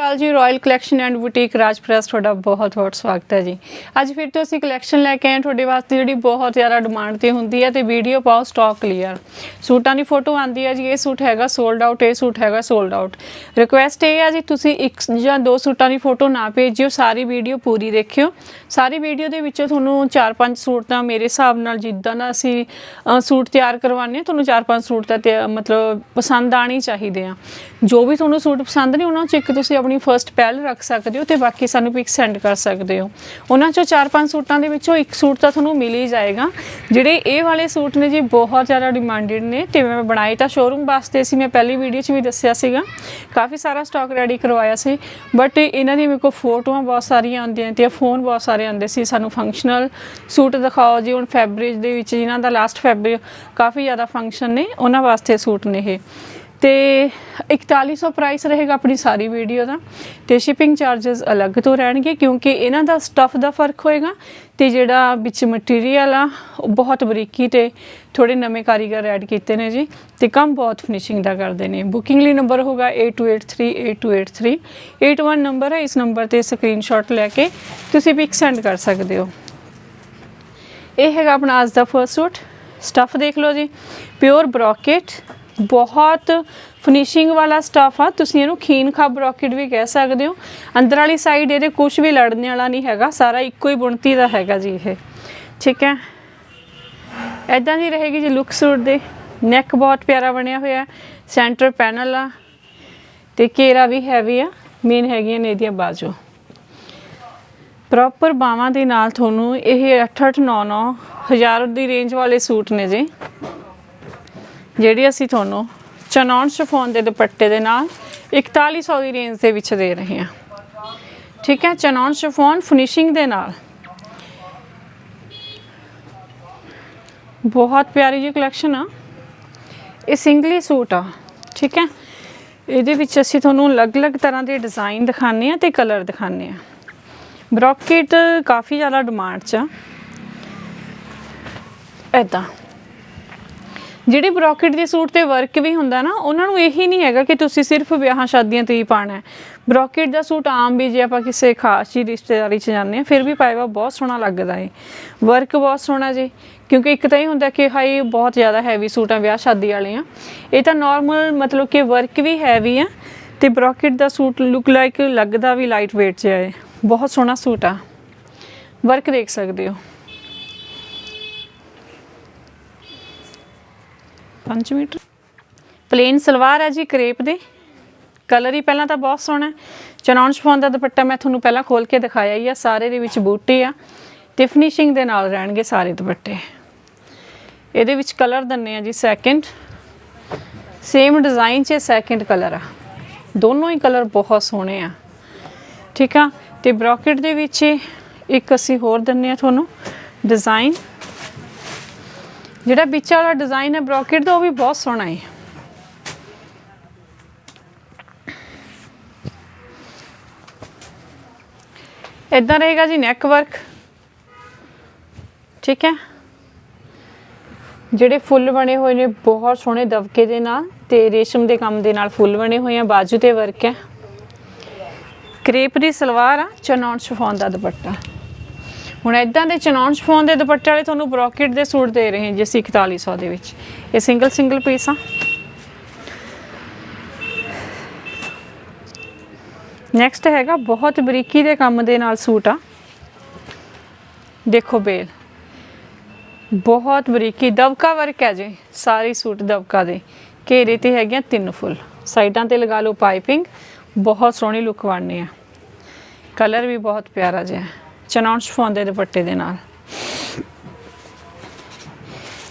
ਕਾਲ ਜੀ royal collection and boutique ਰਾਜਪ੍ਰੈਸ ਤੁਹਾਡਾ ਬਹੁਤ ਬਹੁਤ ਸਵਾਗਤ ਹੈ ਜੀ। ਅੱਜ ਫਿਰ ਤੋਂ ਅਸੀਂ ਕਲੈਕਸ਼ਨ ਲੈ ਕੇ ਆਏ ਤੁਹਾਡੇ ਵਾਸਤੇ ਜਿਹੜੀ ਬਹੁਤ ਜ਼ਿਆਦਾ ਡਿਮਾਂਡ ਤੇ ਹੁੰਦੀ ਹੈ ਤੇ ਵੀਡੀਓ ਪਾਓ ਸਟਾਕ ਕਲੀਅਰ ਸੂਟਾਂ ਦੀ ਫੋਟੋ ਆਂਦੀ ਹੈ ਜੀ, ਇਹ ਸੂਟ ਹੈਗਾ ਸੋਲਡ ਆਊਟ ਇਹ ਸੂਟ ਹੈਗਾ ਸੋਲਡ ਆਊਟ ਰਿਕੁਐਸਟ ਇਹ ਹੈ ਜੀ, ਤੁਸੀਂ ਇੱਕ ਜਾਂ ਦੋ ਸੂਟਾਂ ਦੀ ਫੋਟੋ ਨਾ ਭੇਜਿਓ, ਸਾਰੀ ਵੀਡੀਓ ਪੂਰੀ ਦੇਖਿਓ। ਸਾਰੀ ਵੀਡੀਓ ਦੇ ਵਿੱਚੋਂ ਤੁਹਾਨੂੰ 4-5 ਸੂਟ ਤਾਂ ਮੇਰੇ ਹਿਸਾਬ ਨਾਲ ਜਿੱਦਾਂ ਦਾ ਅਸੀਂ ਸੂਟ ਤਿਆਰ ਕਰਵਾਉਂਦੇ ਹਾਂ, ਤੁਹਾਨੂੰ 4-5 ਸੂਟ ਤਾਂ ਤਿਆ- ਮਤਲਬ ਪਸੰਦ ਆਣੀ ਚਾਹੀਦੇ ਆ। ਜੋ ਵੀ ਤੁਹਾਨੂੰ ਸੂਟ ਪਸੰਦ ਨਹੀਂ ਉਹਨਾਂ 'ਚ ਇੱਕ ਤੁਸੀਂ ਆਪਣੀ ਫਰਸਟ ਪਹਿਲ ਰੱਖ ਸਕਦੇ ਹੋ ਤੇ ਬਾਕੀ ਸਾਨੂੰ ਪਿਕ ਸੈਂਡ ਕਰ ਸਕਦੇ ਹੋ। ਉਹਨਾਂ 'ਚੋਂ 4-5 ਸੂਟਾਂ ਦੇ ਵਿੱਚੋਂ ਇੱਕ ਸੂਟ ਤਾਂ ਤੁਹਾਨੂੰ ਮਿਲ ਹੀ ਜਾਏਗਾ। ਜਿਹੜੇ ਇਹ ਵਾਲੇ ਸੂਟ ਨੇ ਜੀ, ਬਹੁਤ ਜ਼ਿਆਦਾ ਡਿਮਾਂਡਡ ਨੇ ਤੇ ਮੈਂ ਬਣਾਏ ਤਾਂ ਸ਼ੋਰੂਮ ਵਾਸਤੇ ਸੀ, ਮੈਂ ਪਹਿਲੀ ਵੀਡੀਓ 'ਚ ਵੀ ਦੱਸਿਆ ਸੀਗਾ। ਕਾਫੀ ਸਾਰਾ ਸਟਾਕ ਰੈਡੀ ਕਰਵਾਇਆ ਸੀ ਬਟ ਇਹਨਾਂ ਦੀ ਮੇਰੇ ਕੋਲ ਫੋਟੋਆਂ ਬਹੁਤ ਸਾਰੀਆਂ ਆਉਂਦੀਆਂ ਤੇ ਫੋਨ ਬਹੁਤ ਸਾਰੇ ਆਉਂਦੇ ਸੀ। ਸਾਨੂੰ ਫੰਕਸ਼ਨਲ ਸੂਟ ਦਿਖਾਓ ਜੀ, ਹੁਣ ਫੈਬਰਿਕ ਦੇ ਵਿੱਚ ਜਿਨ੍ਹਾਂ ਦਾ ਲਾਸਟ ਫੈਬਰਿਕ ਕਾਫੀ ਜ਼ਿਆਦਾ ਫੰਕਸ਼ਨ ਨੇ, ਉਹਨਾਂ ਵਾਸਤੇ ਸੂਟ ਨੇ ਇਹ। ਤੇ 4100 ਪ੍ਰਾਈਸ ਰਹੇਗਾ ਆਪਣੀ ਸਾਰੀ ਵੀਡੀਓ ਦਾ ਤੇ ਸ਼ਿਪਿੰਗ ਚਾਰजेस ਅਲੱਗ ਤੋਂ ਰਹਿਣਗੇ ਕਿਉਂਕਿ ਇਹਨਾਂ ਦਾ ਸਟਫ ਦਾ ਫ਼ਰਕ ਹੋਏਗਾ ਤੇ ਜਿਹੜਾ ਵਿੱਚ ਮਟੀਰੀਅਲ ਆ, ਉਹ ਬਹੁਤ ਬਰੀਕੀ ਤੇ ਥੋੜੇ ਨਵੇਂ ਕਾਰੀਗਰ ਐਡ ਕੀਤੇ ਨੇ ਜੀ ਤੇ ਕੰਮ ਬਹੁਤ ਫਿਨਿਸ਼ਿੰਗ ਦਾ ਕਰਦੇ ਨੇ। ਬੁਕਿੰਗ ਲਈ ਨੰਬਰ ਹੋਗਾ 82838283 81 ਨੰਬਰ ਹੈ। ਇਸ ਨੰਬਰ ਤੇ ਸਕਰੀਨਸ਼ਾਟ ਲੈ ਕੇ ਤੁਸੀਂ ਪਿਕ ਸੈਂਡ ਕਰ ਸਕਦੇ ਹੋ। ਇਹ ਹੈਗਾ ਆਪਣਾ ਅੱਜ ਦਾ ਫਰਸਟ ਸੂਟ ਸਟਫ ਦੇਖ ਲਓ ਜੀ। ਪਿਓਰ ਬ੍ਰੋਕੇਟ ਬਹੁਤ ਫਿਨਿਸ਼ਿੰਗ ਵਾਲਾ ਸਟਫ ਆ। ਤੁਸੀਂ ਇਹਨੂੰ ਖੀਨ ਖਾ ਬ੍ਰੋਕੇਟ ਵੀ ਕਹਿ ਸਕਦੇ ਹੋ। ਅੰਦਰ ਵਾਲੀ ਸਾਈਡ ਇਹਦੇ ਕੁਝ ਵੀ ਲੜਨੇ ਵਾਲਾ ਨਹੀਂ ਹੈਗਾ। ਸਾਰਾ ਇੱਕੋ ਹੀ ਬੁਣਤੀ ਦਾ ਹੈਗਾ ਜੀ ਇਹ। ਠੀਕ ਹੈ? ਐਦਾਂ ਦੀ ਰਹੇਗੀ ਜੀ ਲੁੱਕ ਸੂਟ ਦੇ। ਨੈਕ ਬਹੁਤ ਪਿਆਰਾ ਬਣਿਆ ਹੋਇਆ ਸੈਂਟਰ ਪੈਨਲ ਆ। ਤੇ ਘੇਰਾ ਵੀ ਹੈਵੀ ਆ। ਮੇਨ ਹੈਗੀਆਂ ਨੇ ਇਹਦੀਆਂ ਬਾਜੂ। ਪ੍ਰੋਪਰ ਬਾਵਾਂ ਦੇ ਨਾਲ ਤੁਹਾਨੂੰ ਇਹ 88 99 ਹਜ਼ਾਰ ਦੀ ਰੇਂਜ ਵਾਲੇ ਸੂਟ ਨੇ ਜੀ। ਜਿਹੜੀ ਅਸੀਂ ਤੁਹਾਨੂੰ ਚਨੌਨ ਸ਼ਫੋਨ ਦੇ ਦੁਪੱਟੇ ਦੇ ਨਾਲ 4100 ਦੀ ਰੇਂਜ ਦੇ ਵਿੱਚ ਦੇ ਰਹੇ ਹਾਂ। ਠੀਕ ਹੈ ਚਨੌਨ ਸ਼ਫੋਨ ਫਿਨਿਸ਼ਿੰਗ ਦੇ ਨਾਲ। ਬਹੁਤ ਪਿਆਰੀ ਜੀ ਕਲੈਕਸ਼ਨ ਆ। ਇਹ ਸਿੰਗਲੀ ਸੂਟ ਆ, ਠੀਕ ਹੈ। ਇਹਦੇ ਵਿੱਚ ਅਸੀਂ ਤੁਹਾਨੂੰ ਅਲੱਗ-ਅਲੱਗ ਤਰ੍ਹਾਂ ਦੇ ਡਿਜ਼ਾਈਨ ਦਿਖਾਣੇ ਆ ਤੇ ਕਲਰ ਦਿਖਾਣੇ ਆ ਬ੍ਰੋਕੇਟ ਕਾਫੀ ਜ਼ਿਆਦਾ ਡਿਮਾਂਡ 'ਚ ਆ। ਐਦਾਂ ਜਿਹੜੇ ਬ੍ਰੋਕੇਟ ਦੇ ਸੂਟ ਤੇ ਵਰਕ ਵੀ ਹੁੰਦਾ ਨਾ, ਉਹਨਾਂ ਨੂੰ ਇਹੀ ਨਹੀਂ ਹੈਗਾ ਕਿ ਤੁਸੀਂ ਸਿਰਫ ਵਿਆਹਾਂ ਸ਼ਾਦੀਆਂ ਤੇ ਹੀ ਪਾਣਾ ਹੈ। ਬ੍ਰੋਕੇਟ ਦਾ ਸੂਟ ਆਮ ਵੀ ਜੇ ਆਪਾਂ ਕਿਸੇ ਖਾਸ ਜੀ ਰਿਸ਼ਤੇਦਾਰੀ 'ਚ ਜਾਂਦੇ ਆ ਫਿਰ ਵੀ ਪਾਇਆ ਬਹੁਤ ਸੋਹਣਾ ਲੱਗਦਾ ਏ। ਵਰਕ ਬਹੁਤ ਸੋਹਣਾ ਜੀ, ਕਿਉਂਕਿ ਇੱਕ ਤਾਂ ਇਹ ਹੁੰਦਾ ਕਿ ਹਾਈ ਬਹੁਤ ਜ਼ਿਆਦਾ ਹੈਵੀ ਸੂਟ ਆ ਵਿਆਹ ਸ਼ਾਦੀ ਵਾਲੇ ਆ। ਇਹ ਤਾਂ ਨਾਰਮਲ ਮਤਲਬ ਕਿ ਵਰਕ ਵੀ ਹੈਵੀ ਆ ਤੇ ਬ੍ਰੋਕੇਟ ਦਾ ਸੂਟ ਲੁੱਕ ਲਾਈਕ ਲੱਗਦਾ ਵੀ ਲਾਈਟ weight ਜਿਹਾ ਹੈ ਬਹੁਤ ਸੋਹਣਾ ਸੂਟ ਆ। ਵਰਕ ਦੇਖ ਸਕਦੇ ਹੋ। 5 ਮੀਟਰ। ਪਲੇਨ ਸਲਵਾਰ ਹੈ ਜੀ, ਕਰੇਪ ਦੇ। ਕਲਰ ਹੀ ਪਹਿਲਾਂ ਤਾਂ ਬਹੁਤ ਸੋਹਣਾ ਹੈ। ਚਨੌਨ ਸ਼ਫੋਨ ਦਾ ਦੁਪੱਟਾ ਮੈਂ ਤੁਹਾਨੂੰ ਪਹਿਲਾਂ ਖੋਲ ਕੇ ਦਿਖਾਇਆ ਹੀ ਆ। ਸਾਰੇ ਦੇ ਵਿੱਚ ਬੂਟੇ ਆ। ਤੇ ਫਿਨਿਸ਼ਿੰਗ ਦੇ ਨਾਲ ਰਹਿਣਗੇ ਸਾਰੇ ਦੁਪੱਟੇ। ਇਹਦੇ ਵਿੱਚ ਕਲਰ ਦੰਨੇ ਆ ਜੀ ਸੈਕਿੰਡ ਸੇਮ ਡਿਜ਼ਾਈਨ 'ਚ ਸੈਕਿੰਡ ਕਲਰ ਆ। ਦੋਨੋਂ ਹੀ ਕਲਰ ਬਹੁਤ ਸੋਹਣੇ ਆ। ਠੀਕ ਆ? ਤੇ ਬ੍ਰੋਕੇਟ ਦੇ ਵਿੱਚ ਇੱਕ ਅਸੀਂ ਹੋਰ ਦੰਨੇ ਆ ਤੁਹਾਨੂੰ। ਡਿਜ਼ਾਈਨ ਜਿਹੜਾ ਵਿੱਚ ਵਾਲਾ ਡਿਜ਼ਾਈਨ ਹੈ ਬ੍ਰੋਕੇਟ ਦਾ, ਉਹ ਵੀ ਬਹੁਤ ਸੋਹਣਾ ਹੈ। ਇਦਾਂ ਰਹੇਗਾ ਜੀ ਨੈਕ ਵਰਕ ਠੀਕ ਹੈ? ਜਿਹੜੇ ਫੁੱਲ ਬਣੇ ਹੋਏ ਨੇ, ਬਹੁਤ ਸੋਹਣੇ ਦਬਕੇ ਦੇ ਨਾਲ ਤੇ ਰੇਸ਼ਮ ਦੇ ਕੰਮ ਦੇ ਨਾਲ ਫੁੱਲ ਬਣੇ ਹੋਏ ਆ, ਬਾਜੂ ਤੇ ਵਰਕ ਹੈ। ਕਰੇਪ ਦੀ ਸਲਵਾਰ ਆ ਚਨੌਨ ਸ਼ਿਫੋਨ ਦਾ ਦੁਪੱਟਾ। ਹੁਣ ਇਦਾਂ ਦੇ ਚਨੌਨ ਸ਼ਿਫੋਨ ਦੇ ਦੁਪੱਟੇ ਵਾਲੇ ਤੁਹਾਨੂੰ ਬ੍ਰੋਕੇਟ ਦੇ ਸੂਟ ਦੇ ਰਹੇ ਹਾਂ ਜੀ, ਅਸੀਂ 4100 ਦੇ ਵਿੱਚ। ਇਹ ਸਿੰਗਲ ਸਿੰਗਲ ਪੀਸ ਆ। ਨੈਕਸਟ ਹੈਗਾ, ਬਹੁਤ ਬਰੀਕੀ ਦੇ ਕੰਮ ਦੇ ਨਾਲ ਸੂਟ ਆ। ਦੇਖੋ ਬੇਲ। ਬਹੁਤ ਬਰੀਕੀ, ਦਬਕਾ ਵਰਕ ਹੈ ਜੀ, ਸਾਰੇ ਸੂਟ ਦਬਕਾ ਦੇ। ਘੇਰੇ ਤੇ ਹੈਗੀਆਂ ਤਿੰਨ ਫੁੱਲ। ਸਾਈਡਾਂ ਤੇ ਲਗਾ ਲਓ ਪਾਈਪਿੰਗ, ਬਹੁਤ ਸੋਹਣੀ ਲੁੱਕ ਬਣਨੀ ਆ। ਕਲਰ ਵੀ ਬਹੁਤ ਪਿਆਰਾ ਜਿਹਾ ਚਨੌਨ ਸ਼ਿਫੋਨ ਦੁਪੱਟੇ ਦੇ ਨਾਲ।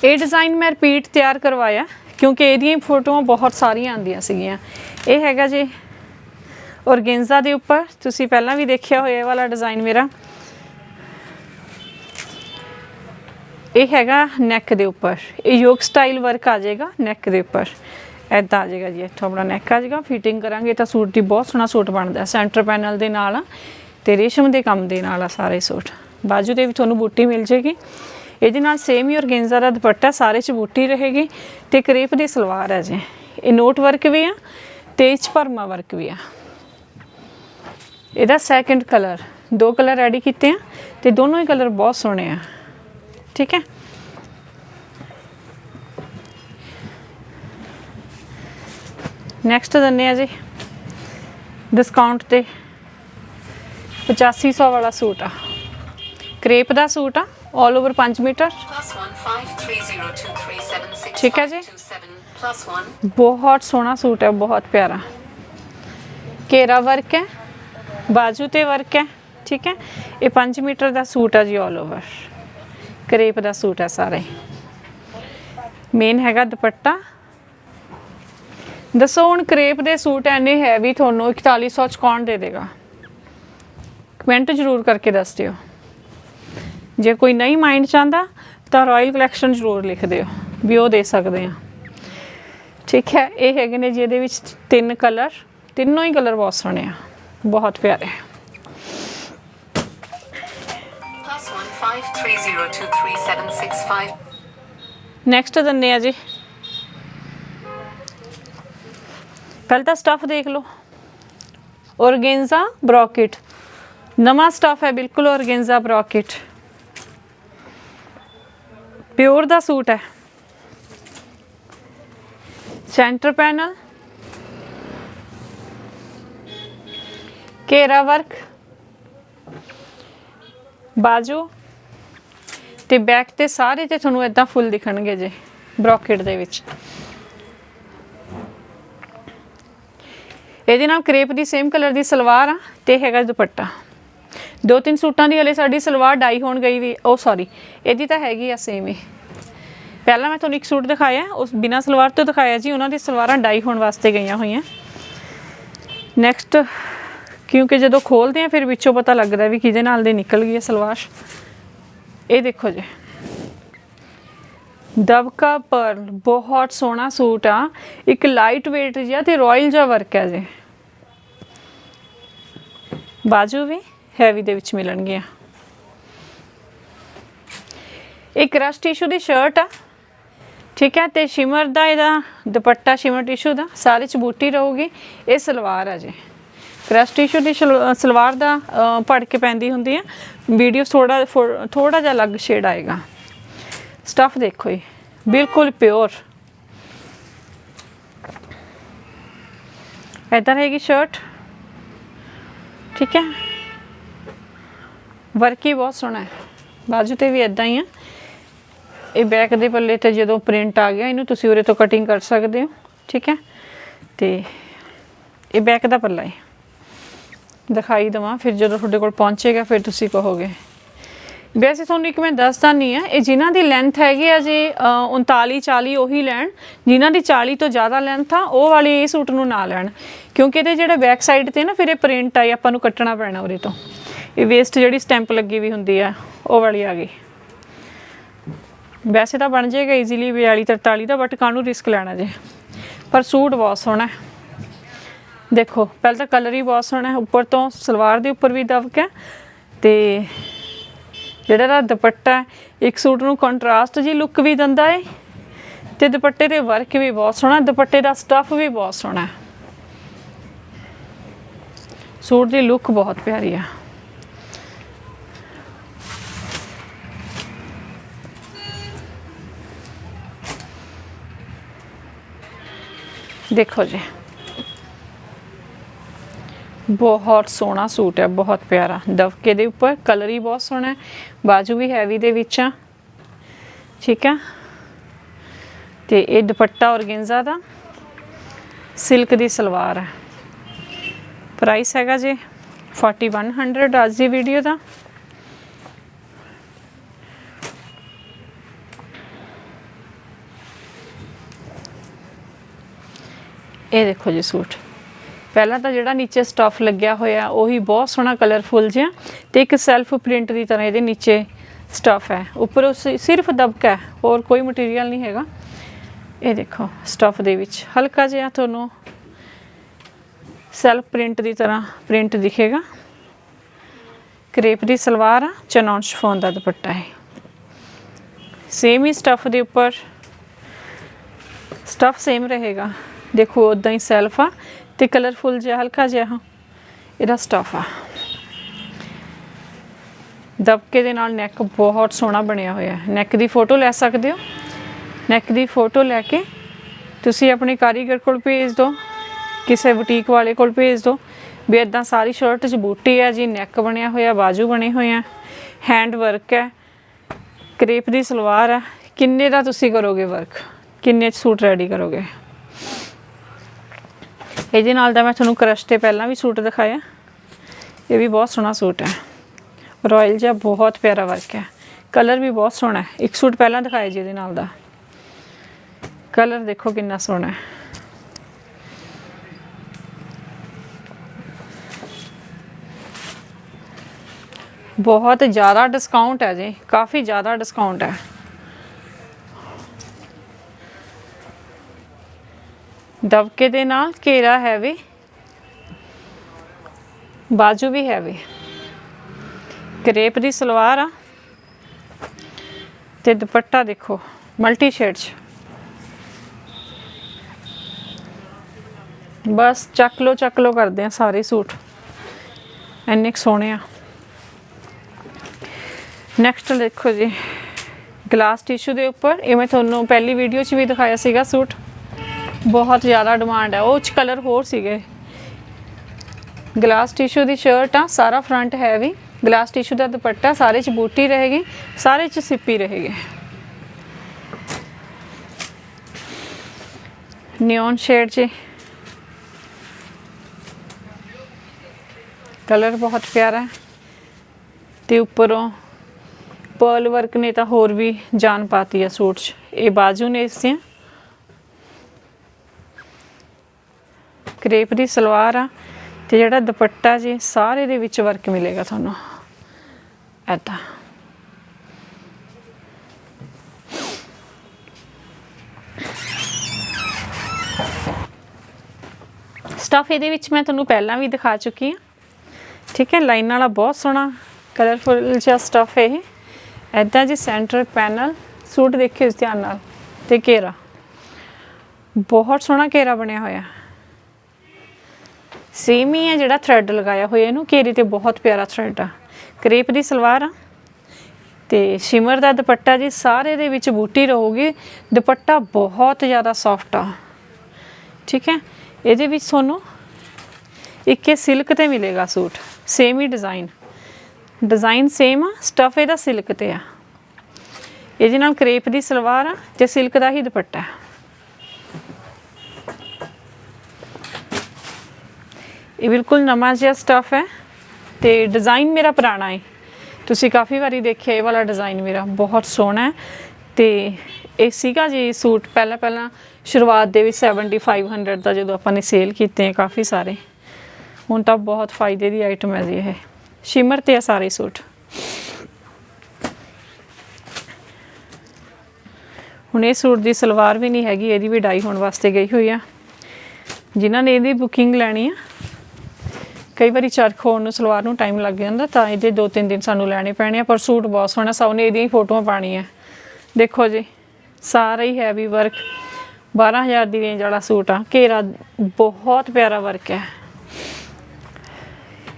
ਇਹ ਡਿਜ਼ਾਈਨ ਮੈਂ ਰਿਪੀਟ ਤਿਆਰ ਕਰਵਾਇਆ, ਕਿਉਂਕਿ ਇਹਦੀਆਂ ਫੋਟੋਆਂ ਬਹੁਤ ਸਾਰੀਆਂ ਆਂਦੀਆਂ ਸੀਗੀਆਂ। ਇਹ ਹੈਗਾ ਜੀ ਔਰਗੇਂਜ਼ਾ ਦੇ ਉੱਪਰ। ਤੁਸੀਂ ਪਹਿਲਾਂ ਵੀ ਦੇਖਿਆ ਹੋਇਆ ਇਹ ਵਾਲਾ ਡਿਜ਼ਾਈਨ ਮੇਰਾ। ਇਹ ਹੈਗਾ ਨੈਕ ਦੇ ਉੱਪਰ। ਇਹ ਯੋਗ ਸਟਾਈਲ ਵਰਕ ਆ ਜਾਏਗਾ ਨੈਕ ਦੇ ਉੱਪਰ। ਐਦਾਂ ਆ ਜਾਏਗਾ ਜੀ, ਇੱਥੋਂ ਆਪਣਾ ਨੈਕ ਆ ਜਾਏਗਾ। ਫਿਟਿੰਗ ਕਰਾਂਗੇ ਤਾਂ ਸੂਟ ਦੀ ਬਹੁਤ ਸੋਹਣਾ ਸੂਟ ਬਣਦਾ। ਸੈਂਟਰ ਪੈਨਲ ਦੇ ਨਾਲ। ਤੇ ਰੇਸ਼ਮ ਦੇ ਕੰਮ ਦੇ ਨਾਲ ਆ ਸਾਰੇ ਸੂਟ। ਬਾਜੂ ਤੇ ਵੀ ਤੁਹਾਨੂੰ ਬੂਟੀ ਮਿਲ ਜੇਗੀ। ਇਹਦੇ ਨਾਲ ਸੇਮ ਹੀ ਔਰਗੇਂਜ਼ਾ ਦਾ ਦੁਪੱਟਾ ਸਾਰੇ ਚ ਬੂਟੀ ਰਹੇਗੀ ਤੇ ਕਰੇਪ ਦੀ ਸਲਵਾਰ ਹੈ ਜੀ। ਇਹ ਨੋਟ ਵਰਕ ਵੀ ਆ ਤੇ ਇਹ 'ਚ ਭਰਮਾ ਵਰਕ ਵੀ ਆ। ਇਹਦਾ ਸੈਕੰਡ ਕਲਰ ਦੋ ਕਲਰ ਰੈਡੀ ਕੀਤੇ ਆ ਤੇ ਦੋਨੋਂ ਹੀ ਕਲਰ ਬਹੁਤ ਸੋਹਣੇ ਆ। ਠੀਕ ਹੈ? ਨੈਕਸਟ ਦਿੰਨੇ ਆ ਜੀ। ਡਿਸਕਾਊਂਟ ਤੇ। 8500 ਵਾਲਾ ਸੂਟ ਆ। ਕ੍ਰੇਪ ਦਾ ਸੂਟ ਆ 올 ਓਵਰ 5 ਮੀਟਰ। ਠੀਕ ਹੈ ਜੀ। ਬਹੁਤ ਸੋਹਣਾ ਸੂਟ ਹੈ, ਬਹੁਤ ਪਿਆਰਾ। ਘੇਰਾ ਵਰਕ ਹੈ, ਬਾਜੂ ਤੇ ਵਰਕ ਹੈ, ਠੀਕ ਹੈ? ਇਹ 5 ਮੀਟਰ ਦਾ ਸੂਟ ਆ ਜੀ 올 ਓਵਰ ਕਰੇਪ ਦਾ ਸੂਟ ਹੈ ਸਾਰੇ। ਮੇਨ ਹੈਗਾ ਦੁਪੱਟਾ। ਦੱਸੋ ਹੁਣ ਕਰੇਪ ਦੇ ਸੂਟ ਐਨੇ ਹੈਵੀ ਤੁਹਾਨੂੰ 4100 ਚ ਕੌਣ ਦੇ ਦੇਗਾ? ਕਮੈਂਟ ਜ਼ਰੂਰ ਕਰਕੇ ਦੱਸ ਦਿਓ। ਜੇ ਕੋਈ ਨਹੀਂ ਮਾਈਂਡ ਚਾਹੁੰਦਾ ਤਾਂ ਰਾਇਲ ਕਲੈਕਸ਼ਨ ਜ਼ਰੂਰ ਲਿਖ ਦਿਓ ਵੀ ਉਹ ਦੇ ਸਕਦੇ ਆ। ਠੀਕ ਹੈ ਇਹ ਹੈਗੇ ਨੇ ਜਿਹਦੇ ਵਿੱਚ ਤਿੰਨ ਕਲਰ ਤਿੰਨੋਂ ਹੀ ਕਲਰ ਬਹੁਤ ਸੋਹਣੇ ਆ ਬਹੁਤ ਪਿਆਰੇ ਨੈਕਸਟ ਦਿੰਨੇ ਆ ਜੀ। ਪਹਿਲਾਂ ਤਾਂ ਸਟਫ ਦੇਖ ਲਓ। ਔਰਗੇਂਜ਼ਾ ਬ੍ਰੋਕੇਟ ਨਵਾਂ ਸਟਫ ਹੈ, ਬਿਲਕੁਲ ਔਰਗੇਂਜ਼ਾ ਬ੍ਰੋਕੇਟ ਪਿਓਰ ਦਾ ਸੂਟ ਹੈ। ਸੈਂਟਰ ਪੈਨਲ ਘੇਰਾ ਵਰਕ ਬਾਜੂ। ਤੇ ਬੈਕ ਤੇ ਸਾਰੇ ਤੇ ਤੁਹਾਨੂੰ ਇਦਾਂ ਫੁੱਲ ਦਿਖਣਗੇ ਜੇ ਬ੍ਰੋਕੇਟ ਦੇ ਵਿੱਚ। ਇਹਦੇ ਨਾਲ ਕ੍ਰੇਪ ਦੀ ਸੇਮ ਕਲਰ ਦੀ ਸਲਵਾਰ ਆ, ਤੇ ਹੈਗਾ ਦੁਪੱਟਾ। ਦੋ ਤਿੰਨ ਸੂਟਾਂ ਦੀ ਹਲੇ ਸਾਡੀ ਸਲਵਾਰ ਡਾਈ ਹੋਣ ਗਈ ਵੀ, ਉਹ ਸੌਰੀ ਇਹਦੀ ਤਾਂ ਹੈਗੀ ਆ ਸੇਮ ਹੀ। ਪਹਿਲਾਂ ਮੈਂ ਤੁਹਾਨੂੰ ਇੱਕ ਸੂਟ ਦਿਖਾਇਆ, ਉਸ ਬਿਨਾ ਸਲਵਾਰ ਤੋਂ ਦਿਖਾਇਆ ਜੀ, ਉਹਨਾਂ ਦੀ ਸਲਵਾਰਾਂ ਡਾਈ ਹੋਣ ਵਾਸਤੇ ਗਈਆਂ ਹੋਈਆਂ। ਨੈਕਸਟ ਕਿਉਂਕਿ ਜਦੋਂ ਖੋਲਦੇ ਆ, ਫਿਰ ਵਿੱਚੋਂ ਪਤਾ ਲੱਗਦਾ ਵੀ ਕਿਹਦੇ ਨਾਲ ਦੀ ਨਿਕਲ ਗਈ ਹੈ ਸਲਵਾਰ। ਇਹ ਦੇਖੋ ਜੀ। ਦਬਕਾ ਪਰਲ ਬਹੁਤ ਸੋਹਣਾ ਸੂਟ ਆ। ਇੱਕ ਲਾਈਟ weight ਜਿਹਾ ਤੇ ਰਾਇਲ ਜਿਹਾ ਵਰਕ ਹੈ ਜੀ। ਬਾਜੂ ਵੀ। ਹੈਵੀ ਦੇ ਵਿੱਚ ਮਿਲਣਗੀਆਂ ਇੱਕ ਰਸ਼ ਟਿਸ਼ੂ ਦੀ ਸ਼ਰਟ ਆ। ਠੀਕ ਹੈ ਤੇ ਸ਼ਿਮਰ ਦਾ ਇਹਦਾ ਦੁਪੱਟਾ ਸ਼ਿਮਰ ਟਿਸ਼ੂ ਦਾ ਸਾਰੇ ਚ ਬੂਟੀ ਰਹੂਗੀ। ਇਹ ਸਲਵਾਰ ਆ ਜੇ। ਕ੍ਰਸ਼ ਟਿਸ਼ੂ ਦੀ ਸ਼ਲ- ਸਲਵਾਰ ਦਾ ਅਹ, ਪੜ ਕੇ ਪੈਂਦੀ ਹੁੰਦੀ ਹੈ ਵੀਡੀਓ ਥੋੜਾ ਥੋੜਾ ਜਿਹਾ ਅਲੱਗ ਸ਼ੇਡ ਆਏਗਾ। ਸਟਫ ਦੇਖੋ ਜੀ। ਬਿਲਕੁਲ ਪਿਓਰ ਇਧਰ ਰਹੇਗੀ ਸ਼ਰਟ ਠੀਕ ਹੈ। ਵਰਕ ਹੀ ਬਹੁਤ ਸੋਹਣਾ ਹੈ। ਬਾਜੂ ਤੇ ਵੀ ਇਦਾਂ ਹੀ ਆ। ਇਹ ਬੈਕ ਦੇ ਪੱਲੇ ਤੇ ਜਦੋਂ ਪ੍ਰਿੰਟ ਆ ਗਿਆ ਇਹਨੂੰ ਤੁਸੀਂ ਉਰੇ ਤੋਂ ਕਟਿੰਗ ਕਰ ਸਕਦੇ ਹੋ। ਠੀਕ ਹੈ? ਤੇ ਇਹ ਬੈਕ ਦਾ ਪੱਲਾ ਹੈ। ਦਿਖਾਈ ਦਵਾਂ ਫਿਰ ਜਦੋਂ ਤੁਹਾਡੇ ਕੋਲ ਪਹੁੰਚੇਗਾ ਫਿਰ ਤੁਸੀਂ ਕਹੋਗੇ। ਵੈਸੇ ਤੁਹਾਨੂੰ ਇੱਕ ਮੈਂ ਦੱਸਦਾ ਨਹੀਂ ਆ ਇਹ ਜਿਨ੍ਹਾਂ ਦੀ ਲੈਂਥ ਹੈਗੀ ਆ ਜੀ ਅ, 39 40 ਉਹੀ ਲੈਣ। ਜਿਨ੍ਹਾਂ ਦੀ 40 ਤੋਂ ਜ਼ਿਆਦਾ ਲੈਂਥ ਆ ਉਹ ਵਾਲੀ ਇਹ ਸੂਟ ਨੂੰ ਨਾ ਲੈਣ। ਕਿਉਂਕਿ ਇਹਦੇ ਜਿਹੜੇ ਬੈਕ ਸਾਈਡ ਤੇ ਨਾ ਫਿਰ ਇਹ ਪ੍ਰਿੰਟ ਆ ਆਪਾਂ ਨੂੰ ਕੱਟਣਾ ਪੈਣਾ ਉਹਦੇ ਤੋਂ। ਇਹ ਵੇਸਟ ਜਿਹੜੀ ਸਟੈਂਪ ਲੱਗੀ ਵੀ ਹੁੰਦੀ ਆ, ਉਹ ਵਾਲੀ ਆ ਗਈ। ਵੈਸੇ ਤਾਂ ਬਣ ਜਾਏਗਾ ਈਜ਼ੀਲੀ 42 43 ਦਾ ਬਟ ਕਾਹਨੂੰ ਰਿਸਕ ਲੈਣਾ ਜੇ? ਪਰ ਸੂਟ ਬਹੁਤ ਸੋਹਣਾ ਦੇਖੋ, ਪਹਿਲਾਂ ਤਾਂ ਕਲਰ ਹੀ ਬਹੁਤ ਸੋਹਣਾ ਉੱਪਰ ਤੋਂ ਸਲਵਾਰ ਦੇ ਉੱਪਰ ਵੀ ਦਬਕ ਹੈ ਤੇ ਜਿਹੜਾ ਦਾ ਦੁਪੱਟਾ ਇੱਕ ਸੂਟ ਨੂੰ ਕੰਟਰਾਸਟ ਜੀ ਲੁੱਕ ਵੀ ਦਿੰਦਾ ਹੈ ਤੇ ਦੁਪੱਟੇ ਦੇ ਵਰਕ ਵੀ ਬਹੁਤ ਸੋਹਣਾ ਦੁਪੱਟੇ ਦਾ ਸਟੱਫ ਵੀ ਬਹੁਤ ਸੋਹਣਾ ਸੂਟ ਦੀ ਲੁੱਕ ਬਹੁਤ ਪਿਆਰੀ ਆ। ਦੇਖੋ ਜੀ। ਬਹੁਤ ਸੋਹਣਾ ਸੂਟ ਹੈ, ਬਹੁਤ ਪਿਆਰਾ। ਦਬਕੇ ਦੇ ਉੱਪਰ ਕਲਰ ਹੀ ਬਹੁਤ ਸੋਹਣਾ ਹੈ, ਬਾਜੂ ਵੀ ਹੈਵੀ ਦੇ ਵਿੱਚ ਆ। ਠੀਕ ਹੈ ਤੇ ਇਹ ਦੁਪੱਟਾ ਔਰਗेन्जा ਦਾ, ਸਿਲਕ ਦੀ ਸਲਵਾਰ ਹੈ। ਪ੍ਰਾਈਸ ਹੈਗਾ ਜੀ 4100 ਅੱਜ ਦੀ ਵੀਡੀਓ ਦਾ। ਇਹ ਦੇਖੋ ਜੀ ਸੂਟ। ਪਹਿਲਾਂ ਤਾਂ ਜਿਹੜਾ ਨੀਚੇ ਸਟਫ ਲੱਗਿਆ ਹੋਇਆ, ਉਹੀ ਬਹੁਤ ਸੋਹਣਾ ਕਲਰਫੁਲ ਜਿਹਾ ਤੇ ਇੱਕ ਸੈਲਫ ਪ੍ਰਿੰਟ ਦੀ ਤਰ੍ਹਾਂ ਇਹਦੇ ਨੀਚੇ ਸਟਫ ਹੈ। ਉੱਪਰ ਉਹ ਸਿਰਫ ਦਬਕਾ ਹੈ, ਹੋਰ ਕੋਈ ਮਟੀਰੀਅਲ ਨਹੀਂ ਹੈਗਾ। ਇਹ ਦੇਖੋ ਸਟਫ ਦੇ ਵਿੱਚ। ਹਲਕਾ ਜਿਹਾ ਤੁਹਾਨੂੰ ਸੈਲਫ ਪ੍ਰਿੰਟ ਦੀ ਤਰ੍ਹਾਂ ਪ੍ਰਿੰਟ ਦਿਖੇਗਾ। ਕਰੇਪ ਦੀ ਸਲਵਾਰ ਆ, ਚਨੌਨ ਸ਼ਿਫੋਨ ਦਾ ਦੁਪੱਟਾ ਹੈ। ਸੇਮ ਹੀ ਸਟਫ ਦੇ ਉੱਪਰ। ਸਟਫ ਸੇਮ ਰਹੇਗਾ। ਦੇਖੋ ਉਦਾਂ ਹੀ ਸੈਲਫ ਆ ਤੇ ਕਲਰਫੁਲ ਜਿਹਾ, ਹਲਕਾ ਜਿਹਾ ਇਹਦਾ ਸਟਫ ਆ। ਦਬਕੇ ਦੇ ਨਾਲ ਨੈਕ ਬਹੁਤ ਸੋਹਣਾ ਬਣਿਆ ਹੋਇਆ ਹੈ। ਨੈਕ ਦੀ ਫੋਟੋ ਲੈ ਸਕਦੇ ਹੋ? ਨੈਕ ਦੀ ਫੋਟੋ ਲੈ ਕੇ ਤੁਸੀਂ ਆਪਣੇ ਕਾਰੀਗਰ ਕੋਲ ਭੇਜ ਦਿਓ, ਕਿਸੇ ਬੁਟੀਕ ਵਾਲੇ ਕੋਲ ਭੇਜ ਦਿਓ ਵੀ ਇਦਾਂ ਸਾਰੀ ਸ਼ਰਟ 'ਚ ਬੂਟੀ ਹੈ ਜੀ ਨੈਕ ਬਣਿਆ ਹੋਇਆ, ਬਾਜੂ ਬਣੇ ਹੋਏ ਆ ਹੈਂਡ ਵਰਕ ਹੈ, ਕਰੇਪ ਦੀ ਸਲਵਾਰ ਹੈ। ਕਿੰਨੇ ਦਾ ਤੁਸੀਂ ਕਰੋਗੇ ਵਰਕ ਕਿੰਨੇ 'ਚ ਸੂਟ ਰੈਡੀ ਕਰੋਗੇ? ਇਹਦੇ ਨਾਲ ਦਾ ਮੈਂ ਤੁਹਾਨੂੰ ਕ੍ਰਸ਼ ਤੇ ਪਹਿਲਾਂ ਵੀ ਸੂਟ ਦਿਖਾਇਆ। ਇਹ ਵੀ ਬਹੁਤ ਸੋਹਣਾ ਸੂਟ ਹੈ। ਰਾਇਲ ਜਿਹਾ ਬਹੁਤ ਪਿਆਰਾ ਵਰਕ ਹੈ। ਕਲਰ ਵੀ ਬਹੁਤ ਸੋਹਣਾ ਹੈ। ਇੱਕ ਸੂਟ ਪਹਿਲਾਂ ਦਿਖਾਇਆ ਜੀ ਇਹਦੇ ਨਾਲ ਦਾ। ਕਲਰ ਦੇਖੋ ਕਿੰਨਾ ਸੋਹਣਾ ਹੈ। ਬਹੁਤ ਜ਼ਿਆਦਾ ਡਿਸਕਾਊਂਟ ਹੈ ਜੀ। ਕਾਫੀ ਜ਼ਿਆਦਾ ਡਿਸਕਾਊਂਟ ਹੈ। ਦਬਕੇ ਦੇ ਨਾਲ ਘੇਰਾ ਹੈ ਵੀ ਬਾਜੂ ਵੀ ਹੈਵੀ। ਕਰੇਪ ਦੀ ਸਲਵਾਰ ਆ ਤੇ ਦੁਪੱਟਾ ਦੇਖੋ, ਮਲਟੀ ਸ਼ੇਡ ਚ। ਬਸ ਚੱਕ ਲੋ ਚੱਕ ਲੋ ਕਰਦੇ ਆ ਸਾਰੇ ਸੂਟ। ਇੰਨੇ ਕੁ ਸੋਹਣੇ ਆ। ਨੈਕਸਟ ਦੇਖੋ ਜੀ ਗਲਾਸ ਟਿਸ਼ੂ ਦੇ ਉੱਪਰ ਇਹ ਮੈਂ ਤੁਹਾਨੂੰ ਪਹਿਲੀ ਵੀਡੀਓ 'ਚ ਵੀ ਦਿਖਾਇਆ ਸੀਗਾ ਸੂਟ। ਬਹੁਤ ਜ਼ਿਆਦਾ ਡਿਮਾਂਡ ਹੈ। ਉਹ 'ਚ ਕਲਰ ਹੋਰ ਸੀਗੇ। ਗਲਾਸ ਟਿਸ਼ੂ ਦੀ ਸ਼ਰਟ ਆ, ਸਾਰਾ ਫਰੰਟ ਹੈ ਵੀ ਗਲਾਸ ਟਿਸ਼ੂ ਦਾ ਦੁਪੱਟਾ ਸਾਰੇ 'ਚ ਬੂਟੀ ਰਹੇਗੀ, ਸਾਰੇ 'ਚ ਸਿੱਪੀ ਰਹੇਗੀ। ਨਿਓਨ ਸ਼ੇਡ 'ਚ ਕਲਰ ਬਹੁਤ ਪਿਆਰਾ ਹੈ। ਤੇ ਉੱਪਰੋਂ ਪਰਲ ਵਰਕ ਨੇ ਤਾਂ ਹੋਰ ਵੀ ਜਾਨ ਪਾਤੀ ਹੈ ਸੂਟ 'ਚ। ਇਹ ਬਾਜੂ ਨੇ ਇਸ ਦੀਆਂ। ਕਰੇਪ ਦੀ ਸਲਵਾਰ ਆ ਤੇ ਜਿਹੜਾ ਦੁਪੱਟਾ ਜੀ, ਸਾਰੇ ਦੇ ਵਿੱਚ ਵਰਕ ਮਿਲੇਗਾ ਤੁਹਾਨੂੰ। ਐਦਾਂ। ਸਟਫ ਇਹਦੇ ਵਿੱਚ ਮੈਂ ਤੁਹਾਨੂੰ ਪਹਿਲਾਂ ਵੀ ਦਿਖਾ ਚੁੱਕੀ ਹਾਂ ਠੀਕ ਹੈ, ਲਾਈਨ ਵਾਲਾ ਬਹੁਤ ਸੋਹਣਾ ਕਲਰਫੁਲ ਜਿਹਾ ਸਟਫ ਹੈ ਇਹ। ਐਦਾਂ ਜੀ ਸੈਂਟਰ ਪੈਨਲ ਸੂਟ ਦੇਖਿਓ ਇਸ ਧਿਆਨ ਨਾਲ। ਤੇ ਘੇਰਾ। ਬਹੁਤ ਸੋਹਣਾ ਘੇਰਾ ਬਣਿਆ ਹੋਇਆ। ਸੇਮ ਹੀ ਹੈ ਜਿਹੜਾ ਥਰੈਡ ਲਗਾਇਆ ਹੋਇਆ ਇਹਨੂੰ ਘੇਰੇ ਤੇ ਬਹੁਤ ਪਿਆਰਾ ਥਰੈਡ ਆ। ਕਰੇਪ ਦੀ ਸਲਵਾਰ ਆ। ਤੇ ਸ਼ਿਮਰ ਦਾ ਦੁਪੱਟਾ ਜੀ, ਸਾਰੇ ਦੇ ਵਿੱਚ ਬੂਟੀ ਰਹੂਗੀ। ਦੁਪੱਟਾ ਬਹੁਤ ਜ਼ਿਆਦਾ ਸੌਫਟ ਆ। ਠੀਕ ਹੈ? ਇਹਦੇ ਵਿੱਚ ਤੁਹਾਨੂੰ ਇੱਕ ਇਹ ਸਿਲਕ ਤੇ ਮਿਲੇਗਾ ਸੂਟ। ਸੇਮ ਹੀ ਡਿਜ਼ਾਈਨ ਡਿਜ਼ਾਈਨ ਸੇਮ ਆ ਸਟਫ ਇਹਦਾ ਸਿਲਕ ਤੇ ਆ। ਇਹਦੇ ਨਾਲ ਕਰੇਪ ਦੀ ਸਲਵਾਰ ਆ ਤੇ ਸਿਲਕ ਦਾ ਹੀ ਦੁਪੱਟਾ। ਹੈ ਇਹ ਬਿਲਕੁਲ ਨਵਾਂ ਜਿਹਾ ਸਟਫ ਹੈ ਤੇ ਡਿਜ਼ਾਈਨ ਮੇਰਾ ਪੁਰਾਣਾ ਹੈ। ਤੁਸੀਂ ਕਾਫੀ ਵਾਰੀ ਦੇਖਿਆ ਇਹ ਵਾਲਾ ਡਿਜ਼ਾਈਨ ਮੇਰਾ, ਬਹੁਤ ਸੋਹਣਾ ਹੈ। ਤੇ ਇਹ ਸੀਗਾ ਜੀ ਸੂਟ ਪਹਿਲਾਂ ਪਹਿਲਾਂ ਸ਼ੁਰੂਆਤ ਦੇ ਵਿੱਚ 7500 ਦਾ ਜਦੋਂ ਆਪਾਂ ਨੇ ਸੇਲ ਕੀਤੇ ਹੈ ਕਾਫੀ ਸਾਰੇ। ਹੁਣ ਤਾਂ ਬਹੁਤ ਫਾਇਦੇ ਦੀ ਆਈਟਮ ਹੈ ਜੀ ਇਹ। ਸ਼ਿਮਰ ਤੇ ਆ ਸਾਰੇ ਸੂਟ। ਹੁਣ ਇਹ ਸੂਟ ਦੀ ਸਲਵਾਰ ਵੀ ਨਹੀਂ ਹੈਗੀ, ਇਹਦੀ ਵੀ ਡਾਈ ਹੋਣ ਵਾਸਤੇ ਗਈ ਹੋਈ ਆ। ਜਿਨ੍ਹਾਂ ਨੇ ਇਹਦੀ ਬੁਕਿੰਗ ਲੈਣੀ ਆ ਕਈ ਵਾਰੀ ਚਰਖ ਹੋਣ ਨੂੰ, ਸਲਵਾਰ ਨੂੰ ਟਾਈਮ ਲੱਗ ਜਾਂਦਾ, ਤਾਂ ਇਹਦੇ 2-3 ਦਿਨ ਸਾਨੂੰ ਲੈਣੇ ਪੈਣੇ ਆ, ਪਰ ਸੂਟ ਬਹੁਤ ਸੋਹਣਾ, ਸਭ ਨੇ ਇਹਦੀਆਂ ਹੀ ਫੋਟੋਆਂ ਪਾਣੀਆਂ ਦੇਖੋ ਜੀ, ਸਾਰਾ ਹੀ ਹੈਵੀ ਵਰਕ 12000 ਦੀ ਰੇਂਜ ਵਾਲਾ ਸੂਟ ਆ। ਘੇਰਾ ਬਹੁਤ ਪਿਆਰਾ ਵਰਕ ਹੈ।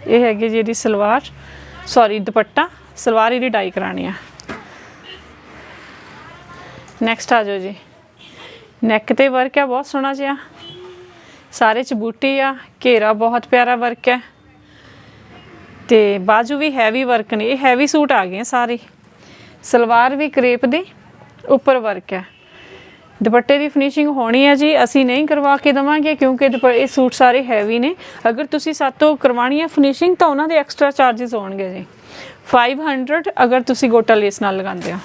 ਇਹ ਹੈਗੀ ਜੀ ਇਹਦੀ ਸਲਵਾਰ ਸੌਰੀ ਦੁਪੱਟਾ, ਸਲਵਾਰ ਇਹਦੀ ਡਾਈ ਕਰਾਣੀ ਆ। ਨੈਕਸਟ ਆ ਜਾਓ ਜੀ। ਨੈਕ ਤੇ ਵਰਕ ਹੈ ਬਹੁਤ ਸੋਹਣਾ ਜਿਹਾ। ਸਾਰੇ ਚ ਬੂਟੀ ਆ, ਘੇਰਾ ਬਹੁਤ ਪਿਆਰਾ ਵਰਕ ਹੈ। ਤੇ ਬਾਜੂ ਵੀ ਹੈਵੀ ਵਰਕ ਨੇ, ਇਹ ਹੈਵੀ ਸੂਟ ਆ ਗਏ ਸਾਰੇ। ਸਲਵਾਰ ਵੀ ਕਰੇਪ ਦੀ ਉੱਪਰ ਵਰਕ ਹੈ। ਦੁਪੱਟੇ ਦੀ ਫਿਨਿਸ਼ਿੰਗ ਹੋਣੀ ਹੈ ਜੀ, ਅਸੀਂ ਨਹੀਂ ਕਰਵਾ ਕੇ ਦਵਾਂਗੇ ਕਿਉਂਕਿ ਦੁਪ- ਇਹ ਸੂਟ ਸਾਰੇ ਹੈਵੀ ਨੇ। ਅਗਰ ਤੁਸੀਂ ਸਾਤੋਂ ਕਰਵਾਣੀ ਹੈ ਫਿਨਿਸ਼ਿੰਗ ਤਾਂ ਉਹਨਾਂ ਦੇ ਐਕਸਟਰਾ ਚਾਰजेस ਹੋਣਗੇ ਜੀ। 500 ਅਗਰ ਤੁਸੀਂ ਗੋਟਾ ਲੇਸ ਨਾਲ ਲਗਾਉਂਦੇ ਹੋ।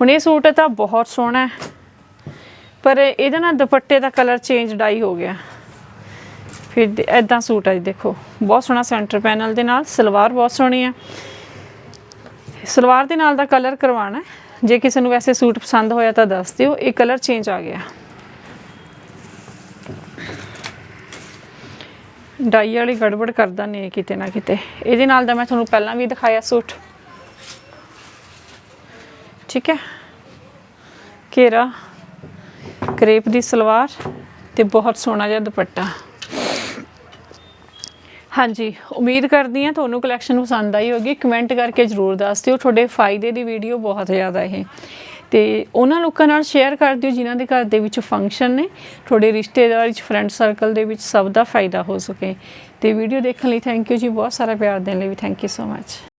ਹੁਣ ਇਹ ਸੂਟ ਤਾਂ ਬਹੁਤ ਸੋਹਣਾ ਹੈ। ਪਰ ਇਹਦੇ ਨਾਲ ਦੁਪੱਟੇ ਦਾ ਕਲਰ ਚੇਂਜ ਡਾਈ ਹੋ ਗਿਆ। ਫਿਰ ਐਦਾਂ ਸੂਟ ਆ ਜੀ, ਦੇਖੋ। ਬਹੁਤ ਸੋਹਣਾ ਸੈਂਟਰ ਪੈਨਲ ਦੇ ਨਾਲ, ਸਲਵਾਰ ਬਹੁਤ ਸੋਹਣੀ ਹੈ ਸਲਵਾਰ ਦੇ ਨਾਲ ਦਾ ਕਲਰ ਕਰਵਾਉਣਾ ਜੇ ਕਿਸੇ ਨੂੰ ਵੈਸੇ ਸੂਟ ਪਸੰਦ ਹੋਇਆ ਤਾਂ ਦੱਸ ਦਿਓ, ਇਹ ਕਲਰ ਚੇਂਜ ਆ ਗਿਆ। ਡਾਈ ਵਾਲੀ ਗੜਬੜ ਕਰਦਾ ਨਹੀਂ ਕਿਤੇ ਨਾ ਕਿਤੇ। ਇਹਦੇ ਨਾਲ ਦਾ ਮੈਂ ਤੁਹਾਨੂੰ ਪਹਿਲਾਂ ਵੀ ਦਿਖਾਇਆ ਸੂਟ। ਠੀਕ ਹੈ? ਘੇਰਾ। ਕਰੇਪ ਦੀ ਸਲਵਾਰ ਤੇ ਬਹੁਤ ਸੋਹਣਾ ਜਿਹਾ ਦੁਪੱਟਾ। ਹਾਂਜੀ, ਉਮੀਦ ਕਰਦੀ ਹਾਂ ਤੁਹਾਨੂੰ ਕਲੈਕਸ਼ਨ ਪਸੰਦ ਆਈ ਹੋਗੀ ਕਮੈਂਟ ਕਰਕੇ ਜਰੂਰ ਦੱਸ ਦਿਓ। ਤੁਹਾਡੇ ਫਾਇਦੇ ਦੀ ਵੀਡੀਓ ਬਹੁਤ ਜ਼ਿਆਦਾ ਇਹ। ਤੇ ਉਹਨਾਂ ਲੋਕਾਂ ਨਾਲ ਸ਼ੇਅਰ ਕਰ ਦਿਓ ਜਿਨ੍ਹਾਂ ਦੇ ਘਰ ਦੇ ਵਿੱਚ ਫੰਕਸ਼ਨ ਨੇ। ਤੁਹਾਡੇ ਰਿਸ਼ਤੇਦਾਰ ਵਿੱਚ ਫਰੈਂਡ ਸਰਕਲ ਦੇ ਵਿੱਚ ਸਭ ਦਾ ਫਾਇਦਾ ਹੋ ਸਕੇ। ਤੇ ਵੀਡੀਓ ਦੇਖਣ ਲਈ ਥੈਂਕ ਯੂ ਜੀ। ਬਹੁਤ ਸਾਰਾ ਪਿਆਰ ਦੇਣ ਲਈ ਵੀ ਥੈਂਕ ਯੂ ਸੋ ਮੱਚ